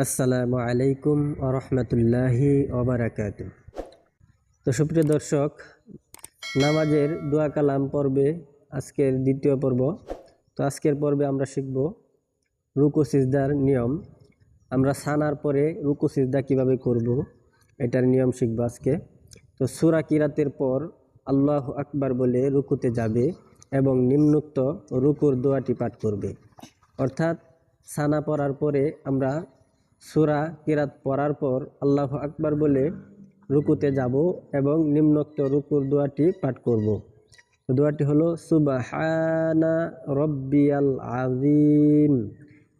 আসসালামু আলাইকুম আরহামতুল্লাহি ওবরাকাত তো সুপ্রিয় দর্শক, নামাজের দোয়া কালাম পর্বে আজকের দ্বিতীয় পর্ব। তো আজকের পর্বে আমরা শিখব রুকু সিজদার নিয়ম। আমরা সানার পরে রুকু সিজদা কীভাবে করব এটার নিয়ম শিখব আজকে। তো সুরা কিরাতের পর আল্লাহ আকবার বলে রুকুতে যাবে এবং নিম্নোক্ত রুকুর দোয়াটি পাঠ করবে। অর্থাৎ সানা পড়ার পরে আমরা সুরা কিরাত পড়ার পর আল্লাহ আকবার বলে রুকুতে যাব এবং নিম্নোক্ত রুকুর দোয়াটি পাঠ করব। দোয়াটি হলো, সুবাহানা রব্বিয়াল আজিম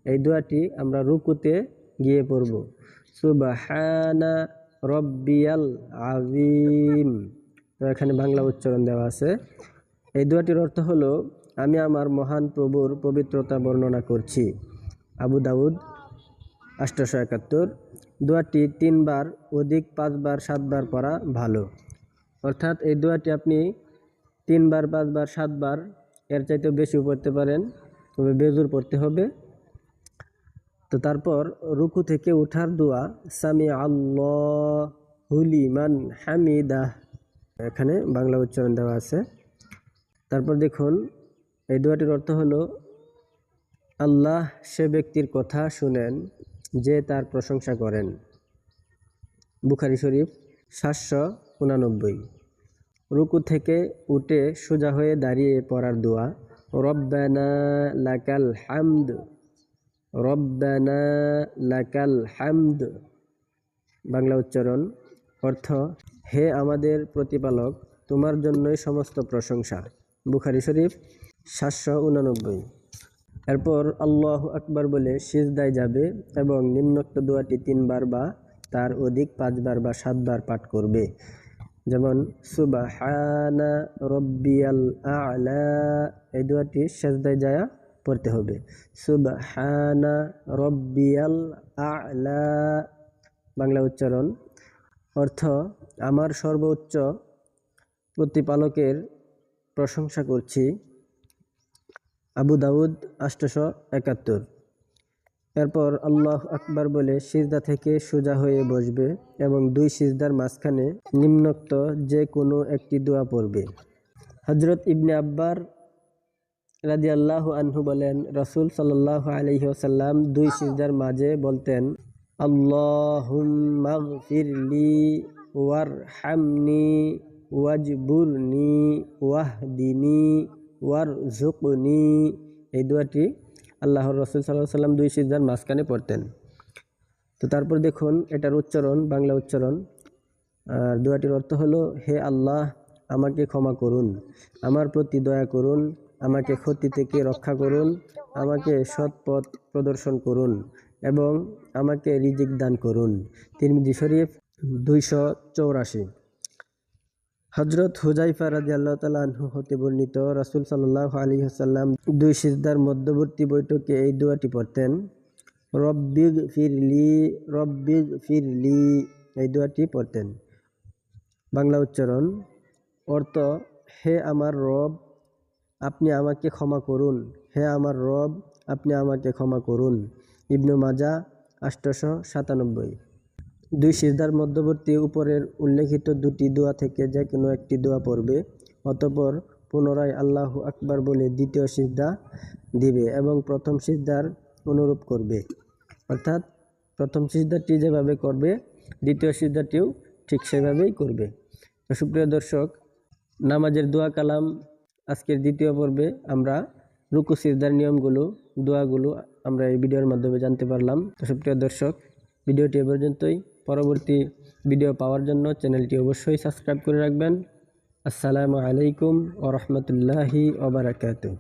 এই দোয়াটি আমরা রুকুতে গিয়ে পড়ব। সুবাহানা রব্বিয়াল আজিম এখানে বাংলা উচ্চারণ দেওয়া আছে। এই দোয়াটির অর্থ হলো, আমি আমার মহান প্রভুর পবিত্রতা বর্ণনা করছি। আবু দাউদ আষ্টশো একাত্তর। দোয়াটি তিনবার অধিক, পাঁচবার, সাতবার পড়া ভালো। অর্থাৎ এই দোয়াটি আপনি তিনবার, পাঁচবার, সাতবার এর চাইতেও বেশি পড়তে পারেন, তবে বেজুর পড়তে হবে। তো তারপর রুকু থেকে উঠার দোয়া সামি আল্লাহ হুলিমান হামিদা এখানে বাংলা উচ্চারণ দেওয়া আছে। তারপর দেখুন, এই দোয়াটির অর্থ হলো, আল্লাহ সে ব্যক্তির কথা শুনেন। যে তার প্রশংসা করেন। বুখারি শরীফ সাতশো উনানব্বই। রুকু থেকে উঠে সোজা হয়ে দাঁড়িয়ে পড়ার দোয়া, রব্বানা লাকাল হামদ, রব্বানা লাকাল হামদ। বাংলা উচ্চারণ, অর্থ, হে আমাদের প্রতিপালক, তোমার জন্যই সমস্ত প্রশংসা। বুখারি শরীফ সাতশো উনানব্বই। এরপর আল্লাহ আকবার বলে সিজদায় যাবে এবং নিম্নোক্ত দোয়াটি তিনবার বা তার অধিক পাঁচবার বা সাতবার পাঠ করবে। যেমন, সুবাহানা রব্বিয়াল আলা, এই দোয়াটি সেজদায় যায়া পড়তে হবে। সুবাহানা রব্বিয়াল আলা, বাংলা উচ্চারণ। অর্থ, আমার সর্বোচ্চ প্রতিপালকের প্রশংসা করছি। আবু দাউদ আষ্টশো একাত্তর। এরপর আল্লাহ আকবার বলে, সিজদা থেকে সোজা হয়ে বসবে এবং দুই সিজদার মাঝখানে নিম্নোক্ত যে কোনো একটি দোয়া পড়বে। হজরত ইবনে আব্বার রাজি আল্লাহ আনহু বলেন, রসুল সাল্লাহ আলহি আসাল্লাম দুই সিজদার মাঝে বলতেন আল্লাহুম্মাগফিরলি ওয়ার হামনি ওয়াজবুরনি ওয়াহদিনী ওয়ার ঝুকনি এই দোয়াটি আল্লাহর রসুল সাল্লাহ সাল্লাম দুই সিজদার মাঝখানে পড়তেন। তো তারপর দেখুন এটার উচ্চারণ, বাংলা উচ্চারণ। আর দোয়াটির অর্থ হলো, হে আল্লাহ, আমাকে ক্ষমা করুন। আমার প্রতি দয়া করুন। আমাকে ক্ষতি থেকে রক্ষা করুন। আমাকে সৎ পথ প্রদর্শন করুন এবং আমাকে রিজিক দান করুন। তিরমিজি শরীফ দুইশো চৌরাশি। হজরত হুজাইফা রাজি আল্লাহ তালু হতে বর্ণিত রাসুল সাল্লাহ আলী হাসাল্লাম দুই সিজদার মধ্যবর্তী বৈঠকে এই দোয়াটি পড়তেন রব্বিগ ফিরলি রব্বিগ ফিরলি এই দোয়াটি পড়তেন। বাংলা উচ্চারণ, অর্থ, হে আমার রব, আপনি আমাকে ক্ষমা করুন। হে আমার রব, আপনি আমাকে ক্ষমা করুন। ইবনু মাজা আষ্টশো সাতানব্বই। দুই সিজদার মধ্যবর্তী উপরের উল্লেখিত দুটি দোয়া থেকে যে কোনো একটি দোয়া পড়বে, অতপর পুনরায় আল্লাহ আকবার বলে দ্বিতীয় সিজদা দিবে এবং প্রথম সিজদার অনুরূপ করবে। অর্থাৎ প্রথম সিজদাটি যেভাবে করবে, দ্বিতীয় সিজদাটিও ঠিক সেভাবেই করবে। সুপ্রিয় দর্শক, নামাজের দোয়া কালাম আজকের দ্বিতীয় পর্বে আমরা রুকু সিজদার নিয়মগুলো, দোয়াগুলো আমরা এই ভিডিওর মাধ্যমে জানতে পারলাম। সুপ্রিয় দর্শক, ভিডিওটি এ পর্যন্তই। পরবর্তী ভিডিও পাওয়ার জন্য চ্যানেলটি অবশ্যই সাবস্ক্রাইব করে রাখবেন। আসসালামু আলাইকুম ও রহমতুল্লাহি ওবরাকাতু